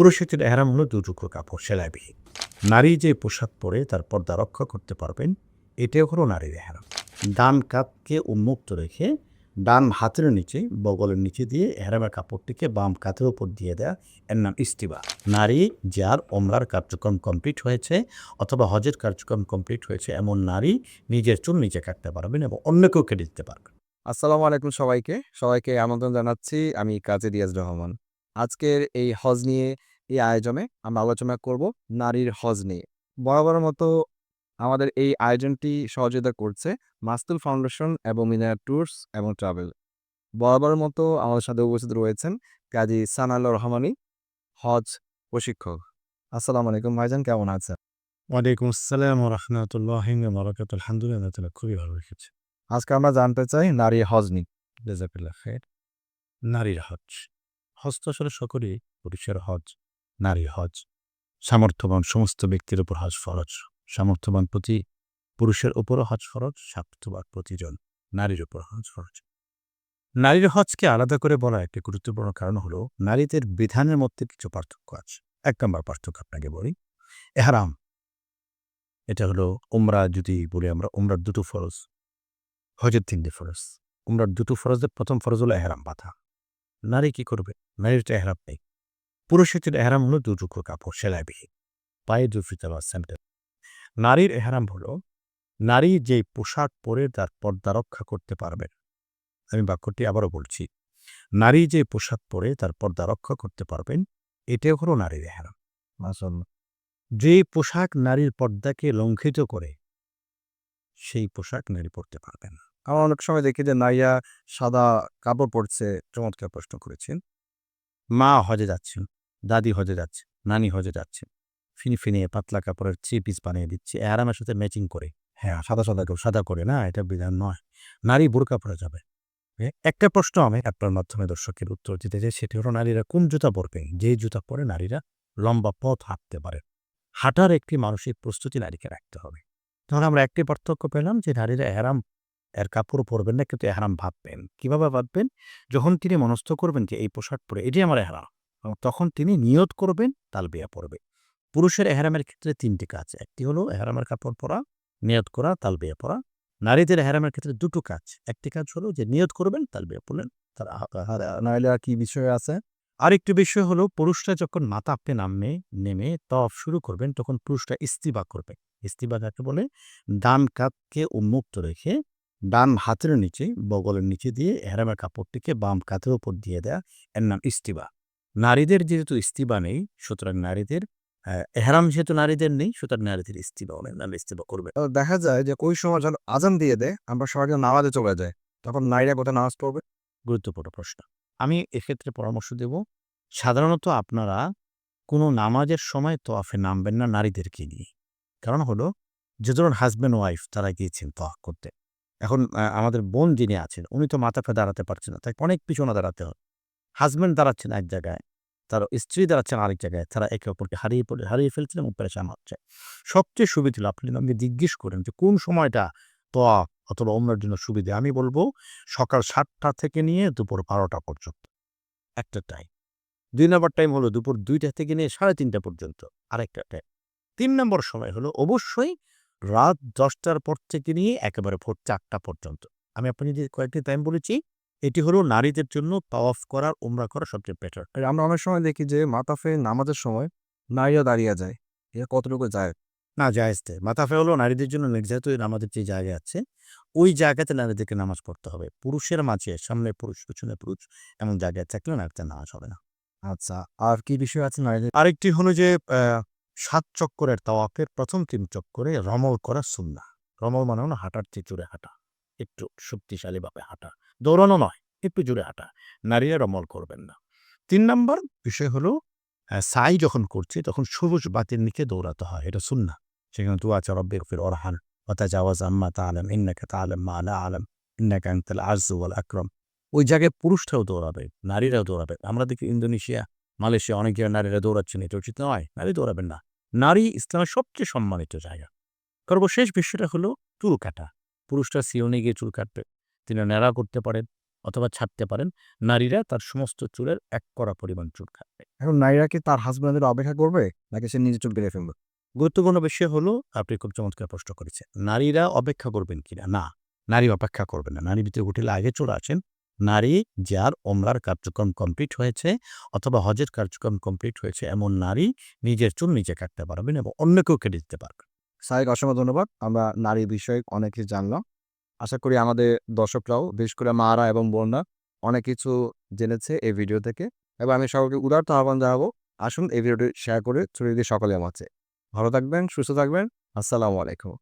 পুরুষের এহরাম হলো দু টুকরো কাপড় সেলাইবিহীন নারী যে পোশাক পরে তার পর্দা রক্ষা করতে পারবেন এটাও হলো নারীর এহরাম। ডান কাতকে উন্মুক্ত রেখে ডান হাতের নিচে, বগলের নিচে দিয়ে এহরামের কাপড়টিকে বাম কাতের উপর দিয়ে দেয়া এর নাম ইস্তিবা। নারী যার ওমরার কার্যক্রম কমপ্লিট হয়েছে অথবা হজের কার্যক্রম কমপ্লিট হয়েছে, এমন নারী নিজের চুল নিজে কাটতে পারবেন এবং অন্যকেও কেটে দিতে পারবেন। আসসালামু আলাইকুম সবাইকে। সবাইকে আমন্ত্রণ জানাচ্ছি, আমি কাজী রিয়াজ রহমান। আজকের এই হজ নিয়ে এই আয়োজনে আমরা আলোচনা করব নারীর হজ নিয়ে। বরাবরের মতো আমাদের এই আয়োজনটি সহযোগিতা করছে মাস্তুল ফাউন্ডেশন এবং মিনার ট্যুরস এবং ট্রাভেল। বরাবরের মতো আমাদের সাথে উপস্থিত রয়েছেন কাজী সানাল্লা রহমানি হজ প্রশিক্ষক। আসসালামু আলাইকুম ভাইজান কেমন আছেন? ওয়ালাইকুম আসসালাম রহমতুল্লাহ বরকাত আলহামদুলিল্লাহ তালা খুবই ভালো রেখেছে। আজকে আমরা জানতে চাই নারী হজ খের নারীর হজ। হজ তো আসলে সকলেই পুরুষের হজ। নারীর হজ। সামর্থ্যবান সমস্ত ব্যক্তির উপর হজ ফরজ। সামর্থ্যবান প্রতি পুরুষের উপরও হজ ফরজ, সামর্থ্যবান প্রতিজন নারীর উপর হজ ফরজ। নারীর হজকে আলাদা করে বলা একটি গুরুত্বপূর্ণ কারণ হলো, নারীদের বিধানের মধ্যে কিছু পার্থক্য আছে। এক নম্বর পার্থক্য আপনাকে বলি, এহারাম। এটা হলো উমরা যদি বলি আমরা, উমরার দুটো ফরজ, হজের তিনটে ফরজ। উমরার দুটো ফরজের প্রথম ফরজ হলো এহরাম বাঁধা। নারী কি করবে? নারীর তো এহরাম নেই। পুরুষের এহরাম হলো দু টুকরো কাপড় সেলাইবিহীন পায়ে দু ফিতা বা স্যান্ডেল। নারীর এহারাম হলো, নারী যে পোশাক পরে তার পর্দা রক্ষা করতে পারবেন আমি বাক্যটি আবারও বলছি। নারী যে পোশাক পরে তার পর্দা রক্ষা করতে পারবেন এটাও হলো নারীর এহরাম। যে পোশাক নারীর পর্দাকে লঙ্ঘিত করে, সেই পোশাক নারী পরতে পারবেন আমরা অনেক সময় দেখি যে নাইয়া সাদা কাপড় পরছে, চমৎকার প্রশ্ন করেছেন। মা হজে যাচ্ছেন। দাদি হজে যাচ্ছে, নানি হজে যাচ্ছে। ফিনি ফিনিয়ে পাতলা কাপড়ের থ্রি পিস বানিয়ে দিচ্ছে। আরামের সাথে ম্যাচিং করে। হ্যাঁ সাদা সাদা কেউ, সাদা করে না, এটা বিধান নয়। নারী বোরকা পরে যাবে। একটা প্রশ্ন আমি আপনার মাধ্যমে দর্শকের উত্তর দিতে চাই, সেটি হলো নারীরা কোন জুতা পরবে? যে জুতা পরে নারীরা লম্বা পথ হাঁটতে পারে। হাঁটার একটি মানসিক প্রস্তুতি নারীকে রাখতে হবে। তাহলে আমরা একটি পার্থক্য পেলাম যে নারীরা এহরাম, এর কাপড় পরবেন না, কিন্তু এহরাম ভাববেন। কীভাবে ভাববেন? যখন তিনি মনস্থ করবেন যে এই পোশাক পরে, এটি আমার এহরাম। তখন তিনি নিয়ত করবেন তালবিয়া পরবে পুরুষের এহরামের ক্ষেত্রে তিনটি কাজ। একটি হলো এহরামের কাপড় পরা, নিয়ত করা তালবিয়া পরা। নারীদের এহরামের ক্ষেত্রে দুটো কাজ। একটি কাজ হলো যে নিয়ত করবেন তালবিয়া পড়লেন, তার নাইলে আর কি বিষয় আছে? আরেকটি বিষয় হলো পুরুষরা যখন মাথা আপনি নামে, নেমে তফ শুরু করবেন, তখন পুরুষরা ইস্তিবা করবে। ইস্তিবা কাকে বলে? ডান কাতকে উন্মুক্ত রেখে ডান হাতের নিচে, বগলের নিচে দিয়ে এহরামের কাপড়টিকে বাম কাতের উপর দিয়ে দেয়া, এর নাম ইস্তিবা। নারীদের যেহেতু ইস্তিবা নেই সুতরাং নারীদের এহারাম যেহেতু নারীদের নেই সুতরাং নারীদের ইস্তিবা অনেক নারী ইস্তিবা করবে। দেখা যায় যে ওই সময় যখন আজান দিয়ে দেয় আমরা সবাই যখন নামাজে চলে যায় তখন নারীরা কোথায় নামাজ পড়বে? গুরুত্বপূর্ণ প্রশ্ন। আমি এক্ষেত্রে পরামর্শ দেব সাধারণত আপনারা কোনো নামাজের সময় তোয়াফে নামবেন না নারীদেরকে নিয়ে। কারণ হলো যে ধরুন হাজব্যান্ড ওয়াইফ তারা গিয়েছেন তোয়াফ করতে। এখন আমাদের বোন যিনি আছেন উনি তো মাথা ফে দাঁড়াতে পারছেন না তাই অনেক পিছনে দাঁড়াতে হয়। হাজব্যান্ড দাঁড়াচ্ছেন এক জায়গায় তার স্ত্রী দাঁড়াচ্ছেন আরেক জায়গায়, তারা একে অপরকে হারিয়ে পড়ে, হারিয়ে ফেলছেন এবং পেরেশান হচ্ছে। সবচেয়ে সুবিধা হলো, আপনি আমাকে জিজ্ঞেস করেন যে, কোন সময়টা তোয়া অথবা অন্যের জন্য সুবিধা? আমি বলব, সকাল সাতটা থেকে নিয়ে দুপুর বারোটা পর্যন্ত। একটা টাইম দুই নম্বর টাইম হলো দুপুর দুইটা থেকে নিয়ে সাড়ে তিনটা পর্যন্ত। আরেকটা টাইম তিন নম্বর সময় হলো, অবশ্যই রাত দশটার পর থেকে নিয়ে একেবারে ভোর চারটা পর্যন্ত। আমি আপনি যে কয়েকটি টাইম বলেছি এটি হলো নারীদের জন্য তাওয়াফ করার উমরা করা সবচেয়ে বেটার আমরা অনেক সময় দেখি যে মাতাফে নামাজের সময় নারীরা দাঁড়িয়ে যায়। এটা কতটুকু যায়? না জায়েজতে মাতাফে হলো নারীদের জন্য নির্ধারিত আমাদের যে জায়গা আছে ওই জায়গাতে নারীদেরকে নামাজ পড়তে হবে। পুরুষের মাঝে সামনে পুরুষ পিছনে পুরুষ এমন জায়গায় থাকলে নারীদের নামাজ হবে না। আচ্ছা আর কি বিষয় আছে নারীদের? আরেকটি হলো যে সাত চক্করের তাওয়াফের প্রথম তিন চক্করে রমল করা সুন্না রমল মানে হলো হাঁটার চেয়ে জোরে হাঁটা। একটু শক্তিশালীভাবে হাঁটা। দৌড়ানো নয়, একটু জোরে হাঁটা। নারীরা রমল করবেন না। তিন নম্বর বিষয় হলো সাই যখন করছে, তখন সবুজ বাতির নিচে দৌড়াতে হয়। এটা সুন্না সেখানে তু আছে রব্বিক ফির ওরহান ওয়াতাজাওয়াজ আম্মা তাআলাম। ইন্নাকা তাআলাম মা লা আলাম। ইন্নাকা আনতাল আযযু ওয়াল আকরাম। ওই জায়গায় পুরুষরাও দৌড়াবে, নারীরাও দৌড়াবে। আমরা দেখি ইন্দোনেশিয়া, মালয়েশিয়া অনেক জায়গায় নারীরা দৌড়াচ্ছেন, এটা উচিত নয়। নারী দৌড়াবেন না। নারী ইসলামের সবচেয়ে সম্মানিত জায়গা। সর্বশেষ বিষয়টা হলো চুল কাটা পুরুষরা সিওনে গিয়ে চুল কাটবে তিনি ন্যাড়া করতে পারেন অথবা ছাড়তে পারেন। নারীরা তার সমস্ত চুলের এক কড়া পরিমাণ চুল কাটবে। এখন নারীরা কি তার হাজব্যান্ডের অপেক্ষা করবে নাকি সে নিজে চুল কেটে ফেলবে? গুরুত্বপূর্ণ বিষয় হলো আপনি খুব চমৎকার প্রশ্ন করেছেন। নারীরা অপেক্ষা করবেন কিনা? না নারী অপেক্ষা করবে না। নারী ভিতরে হোটেলে আগে চলে আসেন। নারী যার ওমরার কার্যক্রম কমপ্লিট হয়েছে অথবা হজের কার্যক্রম কমপ্লিট হয়েছে এমন নারী নিজের চুল নিজে কাটতে পারবেন এবং অন্যকেও কেটে দিতে পারবেন সাহেব অসংখ্য ধন্যবাদ। আমরা নারী বিষয়ে অনেক কিছু জানলাম। আশা করি আমাদের দর্শকরাও, বিশেষ করে মারা এবং বোনরা অনেক কিছু জেনেছে এই ভিডিও থেকে এবং আমি সকলকে উদারত আহ্বান জানাব, আসুন এই ভিডিওটি শেয়ার করে ছড়িয়ে দিয়ে সকলে আমার ভালো থাকবেন, সুস্থ থাকবেন। আসসালামু আলাইকুম।